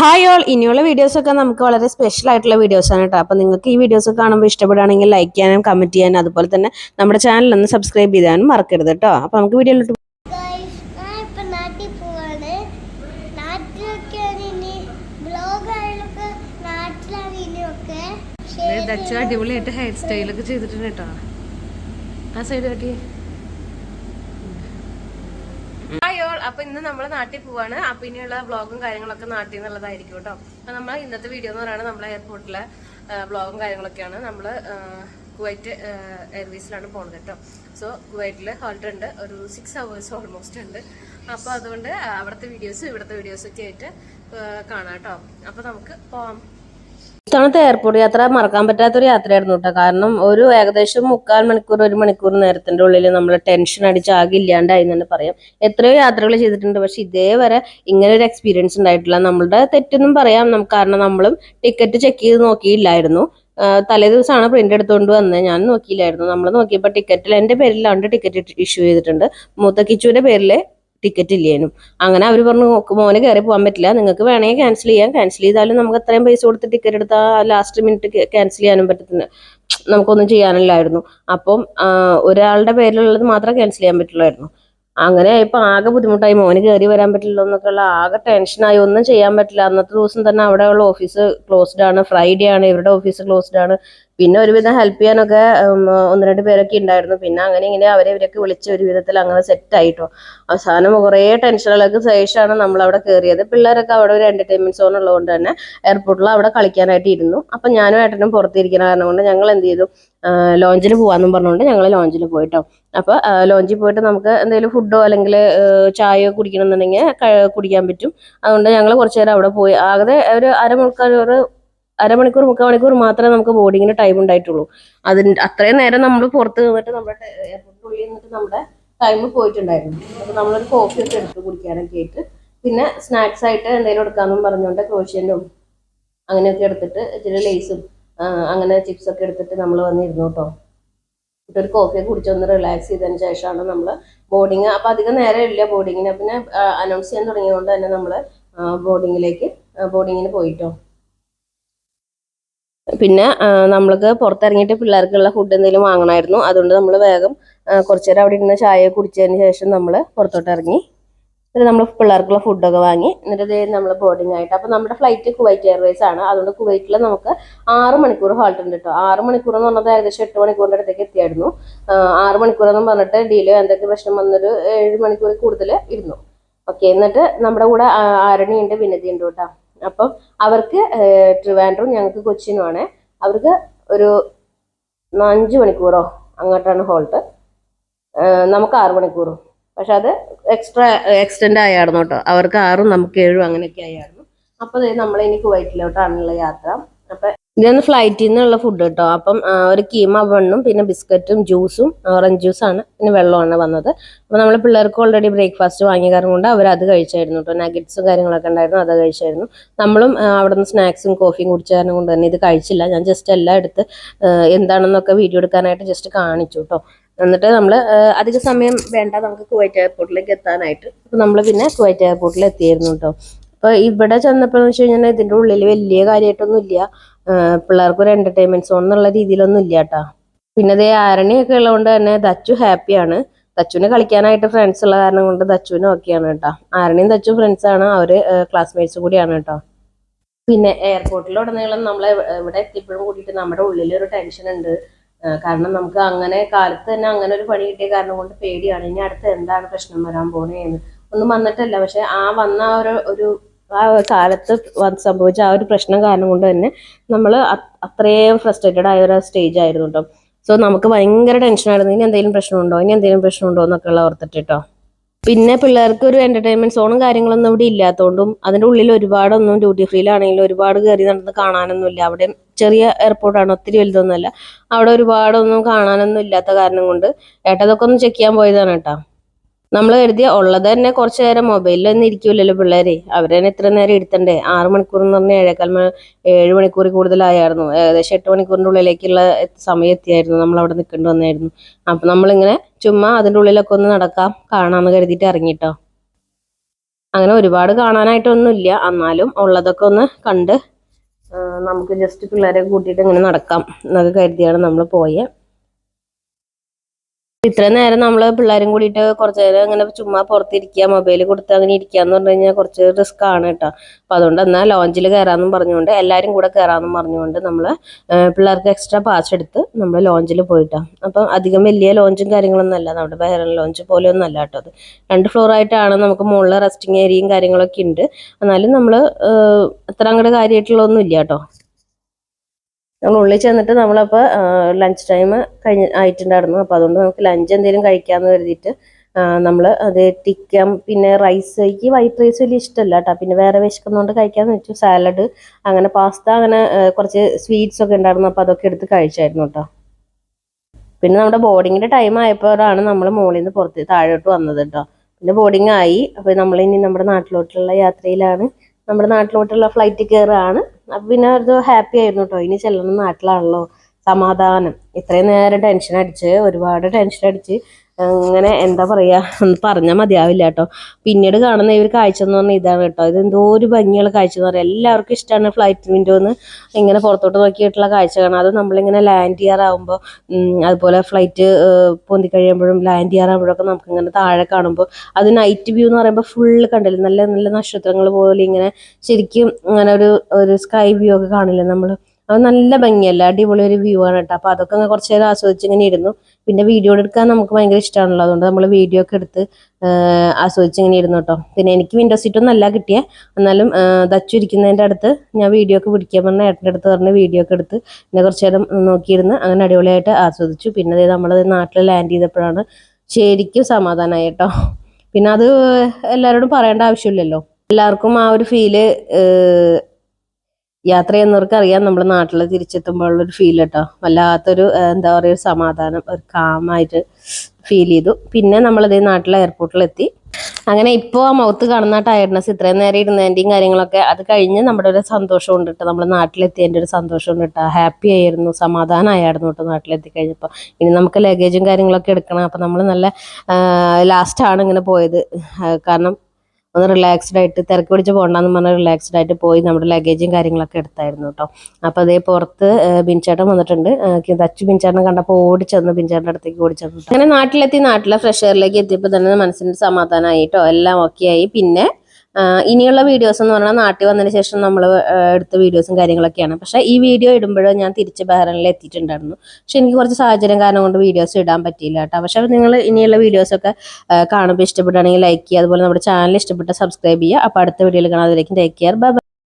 Hi all ഇനിയുള്ള വീഡിയോസൊക്കെ നമുക്ക് വളരെ സ്പെഷ്യൽ ആയിട്ടുള്ള വീഡിയോസ് ആണ് കേട്ടോ അപ്പോൾ നിങ്ങൾക്ക് ഈ വീഡിയോസ് കാണുമ്പോൾ ഇഷ്ടപ്പെടുകയാണെങ്കിൽ ലൈക്ക് ചെയ്യാനും കമന്റ് ചെയ്യാനും അതുപോലെ തന്നെ നമ്മുടെ ചാനൽ ഒന്ന് സബ്സ്ക്രൈബ് ചെയ്യാനും മറക്കരുത് കേട്ടോ അപ്പോൾ നമുക്ക് വീഡിയോയിലോട്ട് അടിപൊളിയായിട്ട് ഹെയർ സ്റ്റൈലൊക്കെ ചെയ്തിട്ടുണ്ട് കേട്ടോ ആ സൈഡ് കാട്ടി ഹായ് ഓൾ അപ്പൊ ഇന്ന് നമ്മൾ നാട്ടിൽ പോവാണ്. അപ്പൊ ഇനിയുള്ള വ്ളോഗും കാര്യങ്ങളൊക്കെ നാട്ടിൽ നിന്നുള്ളതായിരിക്കും കേട്ടോ. അപ്പൊ നമ്മൾ ഇന്നത്തെ വീഡിയോ എന്ന് പറയുന്നത് നമ്മളെ എയർപോർട്ടിലെ വ്ളോഗും കാര്യങ്ങളൊക്കെയാണ്. നമ്മൾ കുവൈറ്റ് എയർവേസിലാണ് പോകുന്നത് കേട്ടോ. സോ കുവൈറ്റിൽ ഹോൾട്ട് ഉണ്ട് ഒരു സിക്സ് അവേഴ്സ് ഓൾമോസ്റ്റ് ഉണ്ട്. അപ്പോൾ അതുകൊണ്ട് അവിടുത്തെ വീഡിയോസും ഇവിടുത്തെ വീഡിയോസും ഒക്കെ ആയിട്ട് കാണാം കേട്ടോ. അപ്പോൾ നമുക്ക് പോവാം. ഇത്തവണത്തെ എയർപോർട്ട് യാത്ര മറക്കാൻ പറ്റാത്തൊരു യാത്രയായിരുന്നു കേട്ടോ കാരണം ഒരു ഏകദേശം മുക്കാൽ മണിക്കൂർ ഒരു മണിക്കൂർ നേരത്തിന്റെ ഉള്ളിൽ നമ്മൾ ടെൻഷൻ അടിച്ച് ആകെ എന്ന് തന്നെ പറയാം. എത്രയോ യാത്രകൾ ചെയ്തിട്ടുണ്ട്. പക്ഷെ ഇതേവരെ ഇങ്ങനെ ഒരു എക്സ്പീരിയൻസ് ഉണ്ടായിട്ടില്ല. നമ്മളുടെ തെറ്റെന്നും പറയാം. നമുക്ക് കാരണം നമ്മളും ടിക്കറ്റ് ചെക്ക് ചെയ്ത് നോക്കിയില്ലായിരുന്നു. തലേ ദിവസമാണ് പ്രിന്റ് എടുത്തുകൊണ്ട് വന്നത് ഞാൻ നോക്കിയില്ലായിരുന്നു. നമ്മൾ നോക്കിയപ്പോൾ ടിക്കറ്റിൽ എന്റെ പേരിലാണ്ട് ടിക്കറ്റ് ഇഷ്യൂ ചെയ്തിട്ടുണ്ട്. മൂത്ത കിച്ചുവിന്റെ പേരിൽ ടിക്കറ്റ് ഇല്ലേനും. അങ്ങനെ അവർ പറഞ്ഞു മോനെ കയറി പോകാൻ പറ്റില്ല. നിങ്ങൾക്ക് വേണമെങ്കിൽ ക്യാൻസൽ ചെയ്യാം. ക്യാൻസൽ ചെയ്താലും നമുക്ക് അത്രയും പൈസ കൊടുത്ത് ടിക്കറ്റ് എടുത്താൽ ലാസ്റ്റ് മിനിറ്റ് ക്യാൻസൽ ചെയ്യാനും പറ്റത്തില്ല. നമുക്കൊന്നും ചെയ്യാനില്ലായിരുന്നു. അപ്പം ഒരാളുടെ പേരിലുള്ളത് മാത്രമേ ക്യാൻസൽ ചെയ്യാൻ പറ്റുള്ളായിരുന്നു. അങ്ങനെ ഇപ്പൊ ആകെ ബുദ്ധിമുട്ടായി. മോന് കയറി വരാൻ പറ്റില്ല എന്നൊക്കെയുള്ള ആകെ ടെൻഷനായി ഒന്നും ചെയ്യാൻ പറ്റില്ല. അന്നത്തെ ദിവസം തന്നെ അവിടെയുള്ള ഓഫീസ് ക്ലോസ്ഡ് ആണ്. ഫ്രൈഡേ ആണ്. ഇവരുടെ ഓഫീസ് ക്ലോസ്ഡ് ആണ്. പിന്നെ ഒരുവിധം ഹെൽപ്പ് ചെയ്യാനൊക്കെ ഒന്ന് രണ്ട് പേരൊക്കെ ഉണ്ടായിരുന്നു പിന്നെ അങ്ങനെ ഇങ്ങനെ അവരെ ഇവരൊക്കെ വിളിച്ച് ഒരു വിധത്തിൽ അങ്ങനെ സെറ്റ് ആയിട്ടോ. അവസാനം കുറേ ടെൻഷനുകൾക്ക് ശേഷമാണ് നമ്മൾ അവിടെ കയറിയത് പിള്ളേരൊക്കെ അവിടെ ഒരു എന്റർടൈൻമെന്റ് സോൺ ഉള്ളതുകൊണ്ട് തന്നെ എയർപോർട്ടിൽ അവിടെ കളിക്കാനായിട്ട് ഇരുന്നു. അപ്പൊ ഞാനും ഏട്ടനും പുറത്തിരിക്കുന്ന കാരണം കൊണ്ട് ഞങ്ങൾ എന്ത് ചെയ്തു? ലോഞ്ചിൽ പോവാന്നും പറഞ്ഞുകൊണ്ട് ഞങ്ങൾ ലോഞ്ചിൽ പോയിട്ടോ. അപ്പൊ ലോഞ്ചിൽ പോയിട്ട് നമുക്ക് എന്തെങ്കിലും ഫുഡോ അല്ലെങ്കിൽ ചായയോ കുടിക്കണം എന്നുണ്ടെങ്കിൽ കുടിക്കാൻ പറ്റും. അതുകൊണ്ട് ഞങ്ങൾ കുറച്ചു നേരം അവിടെ പോയി. ആകെ ഒരു അരമണിക്കൂർ അരമണിക്കൂർ മുക്കാൽ മണിക്കൂർ മാത്രമേ നമുക്ക് ബോർഡിങ്ങിന് ടൈം ഉണ്ടായിട്ടുള്ളൂ. അതിന് അത്രയും നേരം നമ്മൾ പുറത്ത് നിന്നിട്ട് നമ്മുടെ എയർപോർട്ടിൽ ഉള്ളിൽ നിന്നിട്ട് നമ്മുടെ ടൈം പോയിട്ടുണ്ടായിരുന്നു. അപ്പോൾ നമ്മളൊരു കോഫി ഒക്കെ എടുത്ത് കുടിക്കാനൊക്കെ ആയിട്ട്. പിന്നെ സ്നാക്സ് ആയിട്ട് എന്തെങ്കിലും എടുക്കാമെന്നും പറഞ്ഞുകൊണ്ട് ക്രോഷ്യനും അങ്ങനെയൊക്കെ എടുത്തിട്ട് ഇച്ചിരി ലേസും അങ്ങനെ ചിപ്സ് ഒക്കെ എടുത്തിട്ട് നമ്മൾ വന്നിരുന്നു കേട്ടോ ഒരു കോഫിയൊക്കെ കുടിച്ചൊന്ന് റിലാക്സ് ചെയ്തതിന് ശേഷമാണ് നമ്മൾ ബോർഡിങ് അപ്പം അധികം നേരം ഇല്ല ബോർഡിങ്ങിന് പിന്നെ അനൗൺസ് ചെയ്യാൻ തുടങ്ങിയതുകൊണ്ട് തന്നെ നമ്മൾ ബോർഡിങ്ങിലേക്ക് ബോർഡിങ്ങിന് പോയിട്ടോ. പിന്നെ നമ്മൾക്ക് പുറത്തിറങ്ങിയിട്ട് പിള്ളേർക്കുള്ള ഫുഡ് എന്തെങ്കിലും വാങ്ങണമായിരുന്നു. അതുകൊണ്ട് നമ്മൾ വേഗം കുറച്ചു നേരം അവിടെ ഇരുന്ന ചായ കുടിച്ചതിന് ശേഷം നമ്മൾ പുറത്തോട്ട് ഇറങ്ങി. എന്നിട്ട് നമ്മൾ പിള്ളേർക്കുള്ള ഫുഡൊക്കെ വാങ്ങി. എന്നിട്ട് നമ്മൾ ബോർഡിംഗ് ആയിട്ട്. അപ്പോൾ നമ്മുടെ ഫ്ലൈറ്റ് കുവൈറ്റ് എയർവേസ് ആണ്. അതുകൊണ്ട് കുവൈറ്റിൽ നമുക്ക് ആറ് മണിക്കൂർ ഹോൾട്ട് ഉണ്ട് കേട്ടോ ആറ് മണിക്കൂർ എന്ന് പറഞ്ഞത് ഏകദേശം എട്ട് മണിക്കൂറിന്റെ അടുത്തേക്ക് എത്തിയായിരുന്നു. ആറ് മണിക്കൂർ എന്ന് പറഞ്ഞിട്ട് ഡിലേ എന്തൊക്കെ പ്രശ്നം വന്നൊരു ഏഴ് മണിക്കൂർ കൂടുതൽ ഇരുന്നു. ഓക്കെ എന്നിട്ട് നമ്മുടെ കൂടെ ആരണിയുണ്ട് വിനതി ഉണ്ട് കേട്ടോ അപ്പം അവർക്ക് ട്രിവാൻഡ്രം ഞങ്ങൾക്ക് കൊച്ചിനുമാണ്. അവർക്ക് ഒരു അഞ്ച് മണിക്കൂറോ അങ്ങോട്ടാണ് ഹോൾട്ട്. നമുക്ക് ആറ് മണിക്കൂറും. പക്ഷെ അത് എക്സ്ട്രാ എക്സ്റ്റെൻഡ് ആയായിരുന്നു കേട്ടോ. അവർക്ക് ആറും നമുക്ക് ഏഴും അങ്ങനെയൊക്കെ ആയിരുന്നു അപ്പോൾ നമ്മൾ ഇനി കുവൈറ്റിലോട്ടാണുള്ള യാത്ര. അപ്പം ഇതൊന്ന് ഫ്ലൈറ്റിൽ നിന്നുള്ള ഫുഡ് കേട്ടോ അപ്പം ഒരു കീമ ബണ്ണും പിന്നെ ബിസ്ക്കറ്റും ജ്യൂസും ഓറഞ്ച് ജ്യൂസാണ് പിന്നെ വെള്ളമാണ് വന്നത്. അപ്പോൾ നമ്മൾ പിള്ളേർക്ക് ഓൾറെഡി ബ്രേക്ക്ഫാസ്റ്റ് വാങ്ങിയ കാരണം കൊണ്ട് അവർ അത് കഴിച്ചായിരുന്നു കേട്ടോ നഗറ്റ്സും കാര്യങ്ങളൊക്കെ ഉണ്ടായിരുന്നു അത് കഴിച്ചായിരുന്നു. നമ്മളും അവിടെ നിന്ന് സ്നാക്സും കോഫിയും കുടിച്ച കാരണം കൊണ്ട് തന്നെ ഇത് കഴിച്ചില്ല. ഞാൻ ജസ്റ്റ് എല്ലാം എടുത്ത് എന്താണെന്നൊക്കെ വീഡിയോ എടുക്കാനായിട്ട് ജസ്റ്റ് കാണിച്ചു കേട്ടോ എന്നിട്ട് നമ്മൾ അധിക സമയം വേണ്ട നമുക്ക് കുവൈറ്റ് എയർപോർട്ടിലേക്ക് എത്താനായിട്ട്. അപ്പോൾ നമ്മൾ പിന്നെ കുവൈറ്റ് എയർപോർട്ടിൽ എത്തിയായിരുന്നു കേട്ടോ അപ്പോൾ ഇവിടെ ചെന്നപ്പോൾ എന്ന് വെച്ച് കഴിഞ്ഞാൽ ഇതിന്റെ ഉള്ളിൽ വലിയ കാര്യമായിട്ടൊന്നും ഇല്ല ആ, പിള്ളേർക്ക് ഒരു എന്റർടൈൻമെന്റ് സോൺ എന്നുള്ള രീതിയിലൊന്നും ഇല്ല കേട്ടോ പിന്നെ അതേ ആരണിയൊക്കെ ഉള്ളതുകൊണ്ട് തന്നെ ദച്ചു ഹാപ്പിയാണ് ദച്ചുവിന് കളിക്കാനായിട്ട് ഫ്രണ്ട്സ് ഉള്ള കാരണം കൊണ്ട് ദച്ചുവിനും ഒക്കെയാണ് കേട്ടോ. ആരണിയും ദച്ചു ഫ്രണ്ട്സ് ആണ്. അവർ ക്ലാസ്മേറ്റ്സ് കൂടിയാണ് കേട്ടോ. പിന്നെ എയർപോർട്ടിലുടനീളം നമ്മൾ ഇവിടെ എത്തിയപ്പോഴും കൂടിയിട്ട് നമ്മുടെ ഉള്ളിൽ ഒരു ടെൻഷൻ ഉണ്ട് കാരണം നമുക്ക് അങ്ങനെ കാലത്ത് തന്നെ അങ്ങനെ ഒരു പണി കിട്ടിയ കാരണം കൊണ്ട് പേടിയാണ്. ഇനി അടുത്ത് എന്താണ് പ്രശ്നം വരാൻ പോണേന്ന്. ഒന്നും വന്നിട്ടല്ല. പക്ഷെ ആ വന്ന ഒരു ഒരു ആ കാലത്ത് സംഭവിച്ച ആ ഒരു പ്രശ്നം കാരണം കൊണ്ട് തന്നെ നമ്മൾ അത്രയും ഫ്രസ്ട്രേറ്റഡ് ആയ ഒരു സ്റ്റേജ് ആയിരുന്നു കേട്ടോ സോ നമുക്ക് ഭയങ്കര ടെൻഷനായിരുന്നു ഇനി എന്തെങ്കിലും പ്രശ്നമുണ്ടോ? ഇനി എന്തെങ്കിലും പ്രശ്നമുണ്ടോ? എന്നൊക്കെ ഉള്ള ഓർത്തിട്ട് കേട്ടോ പിന്നെ പിള്ളേർക്ക് ഒരു എന്റർടൈൻമെന്റ് സോണും കാര്യങ്ങളൊന്നും ഇവിടെ ഇല്ലാത്തതുകൊണ്ടും അതിന്റെ ഉള്ളിൽ ഒരുപാടൊന്നും ഡ്യൂട്ടി ഫ്രീയിലാണെങ്കിലും ഒരുപാട് കയറി നടന്ന് കാണാനൊന്നുമില്ല. അവിടെ ചെറിയ എയർപോർട്ടാണ് ഒത്തിരി വലുതൊന്നുമല്ല. അവിടെ ഒരുപാടൊന്നും കാണാനൊന്നും ഇല്ലാത്ത കാരണം കൊണ്ട് ഏട്ടതൊക്കെ ഒന്ന് ചെക്ക് ചെയ്യാൻ പോയതാണ് കേട്ടോ നമ്മൾ കരുതിയ ഉള്ളത് തന്നെ കുറച്ചു നേരം മൊബൈലിൽ ഒന്നും ഇരിക്കൂലല്ലോ പിള്ളേരെ. അവരെന്നെ ഇത്ര നേരം ഇരുത്തണ്ടേ? ആറ് മണിക്കൂർ എന്ന് പറഞ്ഞാൽ ഏഴേക്കാൽ ഏഴ് മണിക്കൂർ കൂടുതലായിരുന്നു ഏകദേശം എട്ട് മണിക്കൂറിന്റെ ഉള്ളിലേക്കുള്ള സമയം എത്തിയായിരുന്നു. നമ്മൾ അവിടെ നിൽക്കേണ്ടി വന്നായിരുന്നു. അപ്പൊ നമ്മളിങ്ങനെ ചുമ്മാ അതിന്റെ ഉള്ളിലൊക്കെ ഒന്ന് നടക്കാം കാണാന്ന് കരുതിയിട്ട് ഇറങ്ങിട്ടോ. അങ്ങനെ ഒരുപാട് കാണാനായിട്ടൊന്നുമില്ല. എന്നാലും ഉള്ളതൊക്കെ ഒന്ന് കണ്ട് നമുക്ക് ജസ്റ്റ് പിള്ളേരെ കൂട്ടിയിട്ട് ഇങ്ങനെ നടക്കാം എന്നൊക്കെ കരുതിയാണ് നമ്മൾ പോയത് ഇത്രയും നേരം നമ്മൾ പിള്ളേരും കൂടിയിട്ട് കുറച്ച് നേരം ഇങ്ങനെ ചുമ്മാ പുറത്തിരിക്കുക മൊബൈൽ കൊടുത്ത് അങ്ങനെ ഇരിക്കുക എന്ന് പറഞ്ഞു കഴിഞ്ഞാൽ കുറച്ച് റിസ്ക് ആണ് കേട്ടോ. അപ്പം അതുകൊണ്ട് എന്നാൽ ലോഞ്ചിൽ കയറാമെന്നും പറഞ്ഞുകൊണ്ട് എല്ലാരും കൂടെ കയറാമെന്നും പറഞ്ഞുകൊണ്ട് നമ്മൾ പിള്ളേർക്ക് എക്സ്ട്രാ പാസ് എടുത്ത് നമ്മൾ ലോഞ്ചിൽ പോയിട്ടാണ് അപ്പം അധികം വലിയ ലോഞ്ചും കാര്യങ്ങളൊന്നും അല്ല. നമ്മുടെ ബഹ്റൻ ലോഞ്ച് പോലെയൊന്നും അല്ല കേട്ടോ അത്. രണ്ട് ഫ്ലോർ ആയിട്ടാണ് നമുക്ക് മുകളിൽ റെസ്റ്റിംഗ് ഏരിയയും കാര്യങ്ങളൊക്കെ ഉണ്ട്. എന്നാലും നമ്മൾ അത്ര അങ്ങോട്ട് കാര്യമായിട്ടുള്ളതൊന്നും ഇല്ല കേട്ടോ. നമ്മൾ ഉള്ളിൽ ചെന്നിട്ട് നമ്മളപ്പോൾ ലഞ്ച് ടൈം കഴിഞ്ഞ് ആയിട്ടുണ്ടായിരുന്നു. അപ്പോൾ അതുകൊണ്ട് നമുക്ക് ലഞ്ച് എന്തെങ്കിലും കഴിക്കാമെന്ന് കരുതിയിട്ട് നമ്മൾ അത് ടിക്കം പിന്നെ റൈസ് എനിക്ക് വൈറ്റ് റൈസ് വലിയ ഇഷ്ടമല്ല കേട്ടോ പിന്നെ വേറെ വിശക്കുന്നതുകൊണ്ട് കഴിക്കാമെന്ന് വെച്ചു. സാലഡ് അങ്ങനെ പാസ്ത അങ്ങനെ കുറച്ച് സ്വീറ്റ്സ് ഒക്കെ ഉണ്ടായിരുന്നു. അപ്പോൾ അതൊക്കെ എടുത്ത് കഴിച്ചായിരുന്നു കേട്ടോ പിന്നെ നമ്മുടെ ബോർഡിങ്ങിന്റെ ടൈം ആയപ്പോഴാണ് നമ്മൾ മുകളിൽ നിന്ന് പുറത്ത് താഴോട്ട് വന്നത് കേട്ടോ പിന്നെ ബോർഡിങ് ആയി. അപ്പോൾ നമ്മളിനി നമ്മുടെ നാട്ടിലോട്ടുള്ള യാത്രയിലാണ്. നമ്മുടെ നാട്ടിലോട്ടുള്ള ഫ്ലൈറ്റ് കയറുകയാണ് പിന്നെ ഒരു ഹാപ്പി ആയിരുന്നു കേട്ടോ ഇനി ചെല്ലണം നാട്ടിലാണല്ലോ സമാധാനം. ഇത്രയും നേരം ടെൻഷൻ അടിച്ച് ഒരുപാട് ടെൻഷൻ അടിച്ച് അങ്ങനെ എന്താ പറയാ ഒന്ന് പറഞ്ഞാൽ മതിയാവില്ല കേട്ടോ. പിന്നീട് കാണുന്ന ഈ ഒരു കാഴ്ച എന്ന് പറഞ്ഞാൽ ഇതാണ് കേട്ടോ. ഇത് എന്തോ ഒരു ഭംഗിയുള്ള കാഴ്ച എന്ന് പറയാം. എല്ലാവർക്കും ഇഷ്ടമാണ് ഫ്ലൈറ്റ് വിൻഡോന്ന് ഇങ്ങനെ പുറത്തോട്ട് നോക്കിയിട്ടുള്ള കാഴ്ച കാണാം അത് നമ്മളിങ്ങനെ ലാൻഡ് ചെയ്യാറാവുമ്പോൾ അതുപോലെ ഫ്ലൈറ്റ് പൊന്തി കഴിയുമ്പോഴും ലാൻഡ് ചെയ്യാറാകുമ്പോഴൊക്കെ നമുക്കിങ്ങനെ താഴെ കാണുമ്പോൾ അത് നൈറ്റ് വ്യൂ എന്ന് പറയുമ്പോൾ ഫുള്ള് കണ്ടില്ലേ? നല്ല നല്ല നക്ഷത്രങ്ങൾ പോലെ ഇങ്ങനെ ശരിക്കും അങ്ങനെ ഒരു ഒരു സ്കൈ വ്യൂ ഒക്കെ കാണില്ല നമ്മൾ അത് നല്ല ഭംഗിയല്ല? അടിപൊളി ഒരു വ്യൂ ആണ് കേട്ടോ അപ്പോൾ അതൊക്കെ കുറച്ച് നേരം ആസ്വദിച്ച് ഇങ്ങനെ ഇരുന്നു. പിന്നെ വീഡിയോ എടുക്കാൻ നമുക്ക് ഭയങ്കര ഇഷ്ടമാണല്ലോ അതുകൊണ്ട് നമ്മൾ വീഡിയോ ഒക്കെ എടുത്ത് ആസ്വദിച്ച് ഇങ്ങനെ ഇരുന്നു കേട്ടോ പിന്നെ എനിക്ക് വിൻഡോ സീറ്റൊന്നും അല്ല കിട്ടിയേ. എന്നാലും ആഹ് ദച്ചു ഇരിക്കുന്നതിന്റെ അടുത്ത് ഞാൻ വീഡിയോ ഒക്കെ പിടിക്കാൻ പറഞ്ഞ ഏട്ടന്റെ അടുത്ത് പറഞ്ഞ് വീഡിയോ ഒക്കെ എടുത്ത് പിന്നെ കുറച്ച് നേരം നോക്കിയിരുന്ന് അങ്ങനെ അടിപൊളിയായിട്ട് ആസ്വദിച്ചു. പിന്നെ നമ്മളത് നാട്ടിൽ ലാൻഡ് ചെയ്തപ്പോഴാണ് ശരിക്കും സമാധാനമായി കേട്ടോ പിന്നെ അത് എല്ലാവരോടും പറയേണ്ട ആവശ്യമില്ലല്ലോ. എല്ലാവർക്കും ആ ഒരു ഫീൽ യാത്ര ചെയ്യുന്നവർക്ക് അറിയാം നമ്മുടെ നാട്ടിൽ തിരിച്ചെത്തുമ്പോഴുള്ള ഒരു ഫീൽ കേട്ടോ. വല്ലാത്തൊരു എന്താ പറയുക ഒരു സമാധാനം ഒരു കാമായിട്ട് ഫീൽ ചെയ്തു. പിന്നെ നമ്മളത് നാട്ടിലെ എയർപോർട്ടിലെത്തി അങ്ങനെ ഇപ്പോൾ ആ മൗത്ത് കാണുന്ന ടയർഡ്നെസ് ഇത്രയും നേരം ഇരുന്നതിന്റെയും കാര്യങ്ങളൊക്കെ അത് കഴിഞ്ഞ് നമ്മുടെ ഒരു സന്തോഷം ഉണ്ട് കേട്ടോ. നമ്മൾ നാട്ടിലെത്തിയതിന്റെ ഒരു സന്തോഷം ഉണ്ട് കേട്ടോ. ഹാപ്പി ആയിരുന്നു സമാധാനമായിരുന്നു കേട്ടോ നാട്ടിലെത്തി കഴിഞ്ഞപ്പോൾ ഇനി നമുക്ക് ലഗേജും കാര്യങ്ങളൊക്കെ എടുക്കണം. അപ്പോൾ നമ്മൾ നല്ല ലാസ്റ്റാണ് ഇങ്ങനെ പോയത്. കാരണം ഒന്ന് റിലാക്സ്ഡ് ആയിട്ട് തിരക്ക് പിടിച്ച് പോകണ്ടെന്ന് പറഞ്ഞ് റിലാക്സ്ഡ് ആയിട്ട് പോയി നമ്മുടെ ലഗേജും കാര്യങ്ങളൊക്കെ എടുത്തായിരുന്നു കേട്ടോ. അപ്പോൾ അതേ പുറത്ത് ബിൻചേട്ടൻ വന്നിട്ടുണ്ട്. ആ, ദച്ചു ബിൻചേട്ടനെ കണ്ടപ്പോൾ ഓടിച്ചെന്ന് ബിൻചേട്ടന്റെ അടുത്തേക്ക് ഓടിച്ചെന്നു അങ്ങനെ നാട്ടിലെത്തി നാട്ടിലെ ഫ്രഷ് എയറിലേക്ക് എത്തിയപ്പോൾ തന്നെ മനസ്സിന് സമാധാനമായി കേട്ടോ. എല്ലാം ഓക്കെ ആയി. പിന്നെ ഇനിയുള്ള വീഡിയോസ് എന്ന് പറഞ്ഞാൽ നാട്ടിൽ വന്നതിന് ശേഷം നമ്മൾ എടുത്ത വീഡിയോസും കാര്യങ്ങളൊക്കെയാണ്. പക്ഷെ ഈ വീഡിയോ ഇടുമ്പോഴോ ഞാൻ തിരിച്ച് ബഹ്റൈനിൽ എത്തിയിട്ടുണ്ടായിരുന്നു. പക്ഷെ എനിക്ക് കുറച്ച് സാഹചര്യം കാരണം കൊണ്ട് വീഡിയോസ് ഇടാൻ പറ്റിയില്ല കേട്ടോ. പക്ഷേ നിങ്ങൾ ഇനിയുള്ള വീഡിയോസൊക്കെ കാണുമ്പോൾ ഇഷ്ടപ്പെടുകയാണെങ്കിൽ ലൈക്ക് ചെയ്യുക. അതുപോലെ നമ്മുടെ ചാനൽ ഇഷ്ടപ്പെട്ട സബ്സ്ക്രൈബ് ചെയ്യുക. അപ്പോൾ അടുത്ത വീഡിയോയിൽ കാണാതിരിക്കും ടേക്ക് കെയർ ബൈ